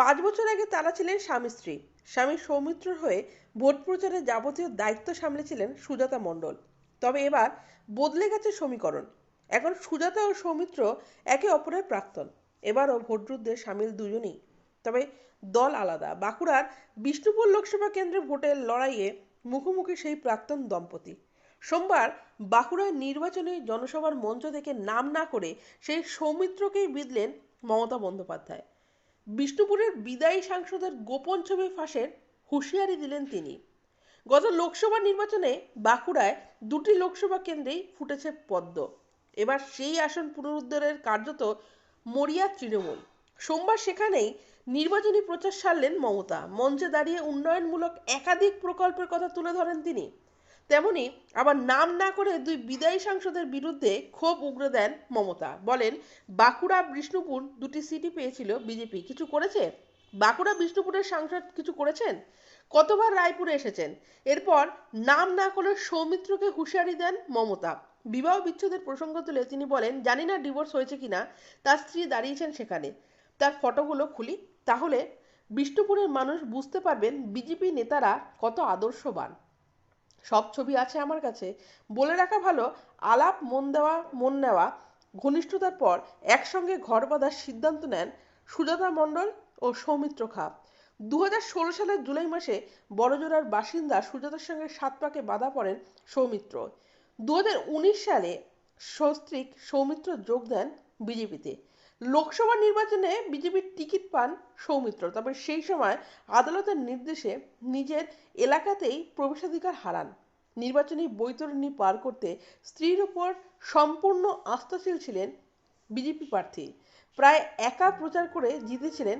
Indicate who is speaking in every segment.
Speaker 1: পাঁচ বছর আগে তারা ছিলেন স্বামী স্ত্রী। স্বামী সৌমিত্রর হয়ে ভোট প্রচারের যাবতীয় দায়িত্ব সামলেছিলেন সুজাতা মণ্ডল। তবে এবার বদলে গেছে সমীকরণ। এখন সুজাতা ও সৌমিত্র একে অপরের প্রাক্তন। এবারও ভোটযুদ্ধে সামিল দুজনেই। তবে দল আলাদা। বাঁকুড়ার বিষ্ণুপুর লোকসভা কেন্দ্রে ভোটের লড়াইয়ে মুখোমুখি সেই প্রাক্তন দম্পতি। সোমবার বাঁকুড়ার নির্বাচনী জনসভার মঞ্চ থেকে নাম না করে সেই সৌমিত্রকেই বিঁধলেন মমতা বন্দ্যোপাধ্যায়। বিষ্ণুপুরের বিদায়ী সাংসদের গোপন ছবি ফাঁসের হুঁশিয়ারি দিলেন তিনি। গত লোকসভা নির্বাচনে বাঁকুড়ায় দুটি লোকসভা কেন্দ্রেই ফুটেছে পদ্ম। এবার সেই আসন পুনরুদ্ধারের কার্যত মরিয়া তৃণমূল। সোমবার সেখানেই নির্বাচনী প্রচার সারলেন মমতা। মঞ্চে দাঁড়িয়ে উন্নয়নমূলক একাধিক প্রকল্পের কথা তুলে ধরেন তিনি। তেমনি আবার নাম না করে দুই বিদায়ী সাংসদের বিরুদ্ধে ক্ষোভ উগরে দেন মমতা। বলেন, বাঁকুড়া, বিষ্ণুপুর দুটি সিটি পেয়েছিল বিজেপি। কিছু করেছে? বাঁকুড়া, বিষ্ণুপুরের সাংসদ কিছু করেছেন? কতবার রায়পুরে এসেছেন? এরপর নাম না করে সৌমিত্রকে হুঁশিয়ারি দেন মমতা। বিবাহ বিচ্ছেদের প্রসঙ্গ তুলে তিনি বলেন, জানি না ডিভোর্স হয়েছে কিনা, তার স্ত্রী দাঁড়িয়েছেন সেখানে। তার ফটোগুলো খুলি, তাহলে বিষ্ণুপুরের মানুষ বুঝতে পারবেন বিজেপি নেতারা কত আদর্শবান। সব ছবি আছে আমার কাছে। বলে রাখা ভালো, আলাপ, মন দেওয়া, মন নেওয়া, ঘনিষ্ঠতার পর একসঙ্গে ঘর বাঁধার সিদ্ধান্ত নেন সুজাতা মণ্ডল ও সৌমিত্র খা। দু হাজার ষোলো সালের জুলাই মাসে বড়জোড়ার বাসিন্দা সুজাতার সঙ্গে সাত পাকে বাধা পড়েন সৌমিত্র। দু হাজার উনিশ সালে সস্ত্রীক সৌমিত্র যোগ দেন বিজেপিতে। লোকসভা নির্বাচনে বিজেপির টিকিট পান সৌমিত্র, তবে সেই সময় আদালতের নির্দেশে নিজের এলাকাতেই প্রবেশাধিকার হারান। নির্বাচনী বৈতরণী পার করতে স্ত্রীর উপর সম্পূর্ণ আস্থাশীল ছিলেন বিজেপি প্রার্থী। প্রায় একা প্রচার করে জিতেছিলেন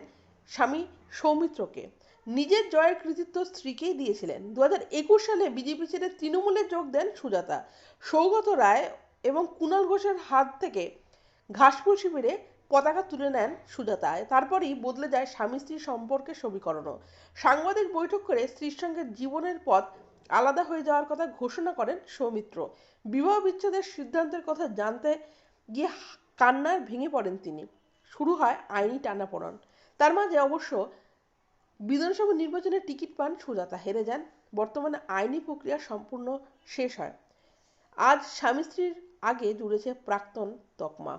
Speaker 1: স্বামী সৌমিত্রকে। নিজের জয়ের কৃতিত্ব স্ত্রীকেই দিয়েছিলেন। দু হাজার একুশ সালে বিজেপি ছেড়ে তৃণমূলে যোগ দেন সুজাতা। সৌগত রায় এবং কুণাল ঘোষের হাত থেকে ঘাসফুল শিবিরে পতাকা তুলে নেন সুজাতায় তারপরই বদলে যায় স্বামী স্ত্রীর সম্পর্কের সমীকরণও। সাংবাদিক বৈঠক করে স্ত্রীর সঙ্গে জীবনের পথ আলাদা হয়ে যাওয়ার কথা ঘোষণা করেন সৌমিত্র। বিবাহ বিচ্ছেদের সিদ্ধান্তের কথা জানতে গিয়ে কান্নায় ভেঙে পড়েন তিনি। শুরু হয় আইনি টানাপোড়ন। তার মাঝে অবশ্য বিধানসভা নির্বাচনে টিকিট পান সুজাতা। হেরে যান। বর্তমানে আইনি প্রক্রিয়া সম্পূর্ণ শেষ হয়। আজ স্বামী স্ত্রীর আগে জুড়েছে প্রাক্তন তকমা।